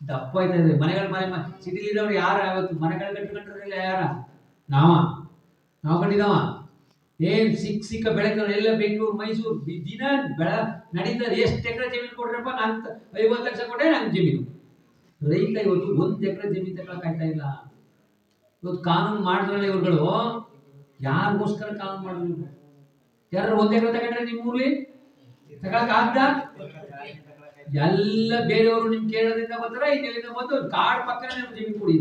ದಪ್ಪ ಇದೆ ಮನೆಗಳ ಮನೆ ಸಿಟಿಲಿ ಇರೋರು ಯಾರು ಯಾವತ್ತು? ಮನೆಗಳು ಕಟ್ಕೊಂಡಿರಲಿಲ್ಲ ಯಾರ? ನಾವ. ನಾವ್ ಕಟ್ಟಿದವ ಏನ್ ಸಿಕ್ಕ ಸಿಕ್ಕ ಬೆಳೆಗಳು ಎಲ್ಲ ಬೆಂಗಳೂರು ಮೈಸೂರು. ದಿನ ಬೆಳ ನಡೀತಾರೆ ಎಷ್ಟು ಎಕರೆ ಜಮೀನು ಕೊಡ್ರಪ್ಪ ನನ್ ಐವತ್ತು ಲಕ್ಷ ಕೊಟ್ಟೆ ನನ್ ಜಮೀನು. ರೈತ ಇವತ್ತು ಒಂದ್ ಎಕರೆ ಜಮೀನು ತಗೊಳಕಾಯ್ತಾ ಇಲ್ಲ. ಇವತ್ತು ಕಾನೂನು ಮಾಡಿದ್ರಲ್ಲ ಇವ್ರುಗಳು. ಯಾರಿಗೋಸ್ಕರ ಕಾನೂನು ಮಾಡಿದ್ರು ಯಾರು ಒಂದ್ ಎಕರೆ ತಗೊಂಡ್ರೆ ನಿಮ್ಮ ಊರ್ಲಿ ತಗೊಳಕ್ ಆಗ್ದ ಎಲ್ಲ ಬೇರೆಯವರು ನಿಮ್ ಕೇರಳದಿಂದ ಬಂದ್ರ ಇದರಿಂದ ಬಂದು ಕಾಡ್ ಪಕ್ಕನೇ ಜಮೀನು ಕೊಡಿ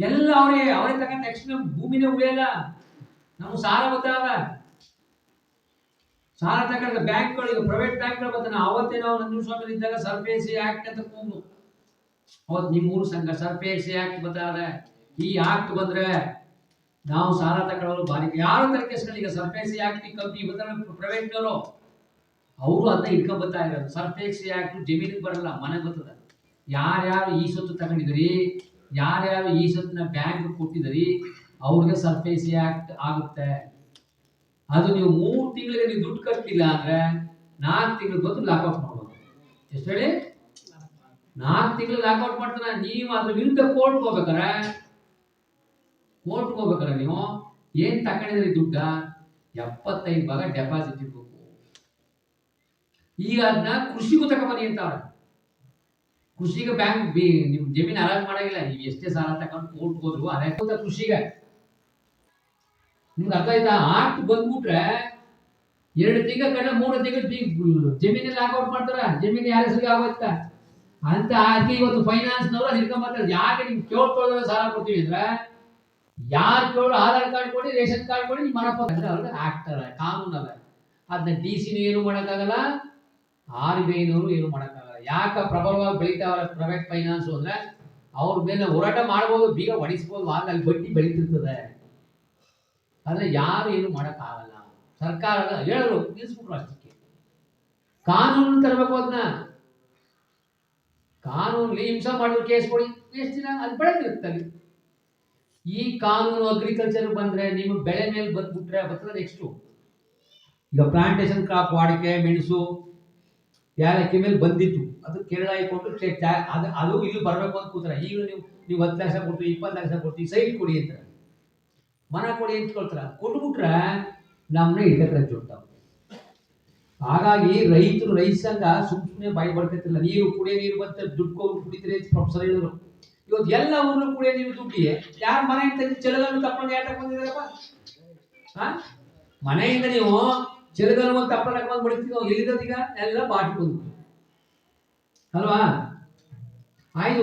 ಎಲ್ಲ ಅವ್ರಿಗೆ ಅವರೇ ತಗೊಂಡ ತಕ್ಷಣ ಭೂಮಿನೇ ಉಳಿಯಲ್ಲ. ನಮ್ಗೆ ಸಾಲ ಗೊತ್ತಾಗ ಸಾಲ ತಗೊಂಡ ಬ್ಯಾಂಕ್ಗಳು ಈಗ ಪ್ರೈವೇಟ್ ಬ್ಯಾಂಕ್ಗಳು ಬರ್ತಾನೆ ಅವತ್ತೇ ನಾವು ನಂಜು ಸ್ವಾಮಿ ಇದ್ದಾಗ ಸರ್ಪೇಸಿ ಆಕ್ಟ್ ಅಂತ ಕೂಗು ಅವತ್ತು ನಿಮ್ಮೂರು ಸಂಘ ಸರ್ಪೇಸಿ ಆಕ್ಟ್ ಬರ್ತಾರೆ ಈ ಆಕ್ಟ್ ಬಂದ್ರೆ ನಾವು ಸಾಲ ತಗೊಳ್ಳೋರು ಬಾರಿ. ಯಾರು ತರಕೆ ಈಗ ಸರ್ಫೇಸಿ ಆಕ್ಟ್ ಕಂಪ್ನಿ ಬರ್ತಾರೆ ಪ್ರೈವೇಟ್ನವರು ಅವರು ಅದನ್ನ ಇಟ್ಕೊಂಡ್ ಬರ್ತಾ ಇರೋದು. ಸರ್ಫೇಸಿ ಆಕ್ಟ್ ಜಮೀನಿಗೆ ಬರಲ್ಲ? ಮನೆಗೆ ಬರ್ತದ. ಯಾರ್ಯಾರು ಈ ಸೊತ್ತು ತಗೊಂಡಿದ್ರಿ? ಯಾರ್ಯಾರು ಈ ಸೊತ್ತನ್ನ ಬ್ಯಾಂಕ್ ಕೊಟ್ಟಿದ್ರಿ? ಅವ್ರಿಗೆ ಸರ್ಫೇಸಿ ಆಕ್ಟ್ ಆಗುತ್ತೆ? ಅದು ನೀವು ಮೂರು ತಿಂಗಳಿಗೆ ನೀವು ದುಡ್ಡು ಕಟ್ಟಿಲ್ಲ ಅಂದ್ರೆ ನಾಲ್ಕು ತಿಂಗಳು ಬಂದು ಲಾಕ್ಔಟ್ ಮಾಡ್ಬೋದು. ಎಷ್ಟು ಹೇಳಿ? ನಾಲ್ಕು ತಿಂಗಳು ಲಾಕ್ಔಟ್ ಮಾಡ್ತಾನೆ ನೀವು ಅದ್ರ ವಿರುದ್ಧ ಕೋರ್ಟ್ ಹೋಗ್ಬೇಕಾರೆ ಕೋರ್ಟ್ ಹೋಗ್ಬೇಕಾರೆ ನೀವು ಏನ್ ತಗೊಂಡಿದ್ರಿ ದುಡ್ಡ? ಎಪ್ಪತ್ತೈದು ಭಾಗ ಡೆಪಾಸಿಟ್ ಇರ್ಬೇಕು. ಈಗ ಅದನ್ನ ಕೃಷಿಗೂ ಮನೆ ಅಂತಾವ್ರೆ ಕೃಷಿಗೆ ಬ್ಯಾಂಕ್ ನಿಮ್ ಜಮೀನ್ ಹರಾಜ್ ಮಾಡಂಗಿಲ್ಲ. ನೀವು ಎಷ್ಟೇ ಸಾಲ ತಗೊಂಡು ಕೋರ್ಟ್ ಹೋದ್ರು ಗೊತ್ತಾ ಕೃಷಿಗೆ. ನಿಮ್ಗೆ ಅರ್ಥ ಆಯ್ತಾ? ಆರ್ಟ್ ಬಂದ್ಬಿಟ್ರೆ ಎರಡು ತಿಂಗಳ ಕಡೆ ಮೂರು ತಿಂಗಳು ಜಮೀನಲ್ಲಿ ಲಾಕ್ಔಟ್ ಮಾಡ್ತಾರ. ಜಮೀನು ಯಾರ ಹೆಸರಿಗೆ ಆಗೋಯ್ತ? ಅಂತ ಹಾಕಿ ಇವತ್ತು ಫೈನಾನ್ಸ್ನವರು ಅದು ಹಿಡ್ಕೊಂಬರ್ತಾರೆ ಯಾಕೆ ನಿಮ್ಗೆ ಕೇಳ್ಕೊಳ್ಳೋದ್ರೆ ಸಾಲ ಕೊಡ್ತೀವಿ ಅಂದ್ರೆ ಯಾರು ಕೇಳೋ ಆಧಾರ್ ಕಾರ್ಡ್ ಕೊಡಿ, ರೇಷನ್ ಕಾರ್ಡ್ ಕೊಡಿ, ನಿಮ್ಮ ಆಗ್ತಾರೆ ಕಾನೂನು ಅದ. ಅದನ್ನ ಡಿ ಸಿನೂ ಏನು ಮಾಡೋಕ್ಕಾಗಲ್ಲ? ಆರ್ ಬಿ ಐನವರು ಏನು ಮಾಡೋಕ್ಕಾಗಲ್ಲ. ಯಾಕ ಪ್ರಬಲವಾಗಿ ಬೆಳೀತಾವಲ್ಲ ಪ್ರೈವೇಟ್ ಫೈನಾನ್ಸ್ ಅಂದರೆ ಅವ್ರ ಮೇಲೆ ಹೋರಾಟ ಮಾಡ್ಬೋದು, ಬೀಗ ಹೊಡಿಸ್ಬೋದು ಅಲ್ಲಿ ಬಟ್ಟಿ ಬೆಳೀತಿರ್ತದೆ. ಆದರೆ ಯಾರು ಏನು ಮಾಡೋಕ್ಕಾಗಲ್ಲ. ಸರ್ಕಾರ ಹೇಳಿದ್ರು ನಿಲ್ಸ್ಬಿಟ್ರು ಅಷ್ಟಕ್ಕೆ. ಕಾನೂನು ತರಬೇಕು ಅದನ್ನ ಕಾನೂನು ಹಿಂಸೆ ಮಾಡಿದ್ರು ಕೇಸ್ ಕೊಡಿ. ಎಷ್ಟು ದಿನ ಅದು ಬೆಳೆದಿರುತ್ತೆ ಈ ಕಾನೂನು ಅಗ್ರಿಕಲ್ಚರ್ ಬಂದ್ರೆ ನಿಮ್ಮ ಬೆಳೆ ಮೇಲೆ ಬಂದ್ಬಿಟ್ರೆ ಬರ್ತದೆ ನೆಕ್ಸ್ಟು ಈಗ ಪ್ಲಾಂಟೇಶನ್ ಕ್ರಾಪ್ ವಾಡಿಕೆ, ಮೆಣಸು ಯಾಲಕ್ಕಿ ಮೇಲೆ ಬಂದಿತ್ತು. ಅದು ಕೇರಳ ಕೊಟ್ಟು ಅದು ಅದು ಇಲ್ಲಿ ಬರಬೇಕು ಅಂತ ಕೂತಾರೆ ಈಗ ನೀವು ನೀವು ಹತ್ತು ಲಕ್ಷ ಕೊಡ್ತೀವಿ, ಇಪ್ಪತ್ತು ಲಕ್ಷ ಕೊಡ್ತೀವಿ ಸೈಟ್ ಕೊಡಿ ಅಂತ. ಮನ ಕೊಡಿ ಅಂತ ಕೊಡ್ತಾರ ಕೊಟ್ಬಿಟ್ರೆ ನಮ್ಮನ್ನ ಇಟ್ಟಕ್ಕೆ ಜೊಡ್ತಾವೆ ಹಾಗಾಗಿ ರೈತರು, ರೈತ ಸಂಘ ಸುಮ್ ಸುಮ್ಮನೆ ಬಾಯಿ ಬರ್ತಿರ್ತಿಲ್ಲ ನೀರು ಕುಡಿಯೋ ನೀರು ಬಂತ, ದುಡ್ಡು ಕುಡಿತರೆ ಪ್ರೊಫೆಸರ್ ಹೇಳಿದ್ರು. ಇವತ್ತು ಎಲ್ಲ ಊರು ಕುಡಿಯೋ ನೀರು ದುಡ್ಡಿಗೆ. ಯಾರ ಮನೆಯಿಂದ ಚೆಲಗನ್ನು ತಪ್ಪಂಗೆ ಯಾಕೆ ಬಂದಿದ್ದಾರಪ್ಪ? ಹಾ ಮನೆಯಿಂದ ನೀವು ಚೆಲಗನ್ನು ಒಂದು ತಪ್ಪಲು ಹಾಕೊಂಡು ಬಿಡ್ತೀವಿ ಎಲ್ಲಿರೋದೀಗ ಎಲ್ಲ ಬಾಟಿ ಬಂದು ಅಲ್ವಾ ಆಯ್ತು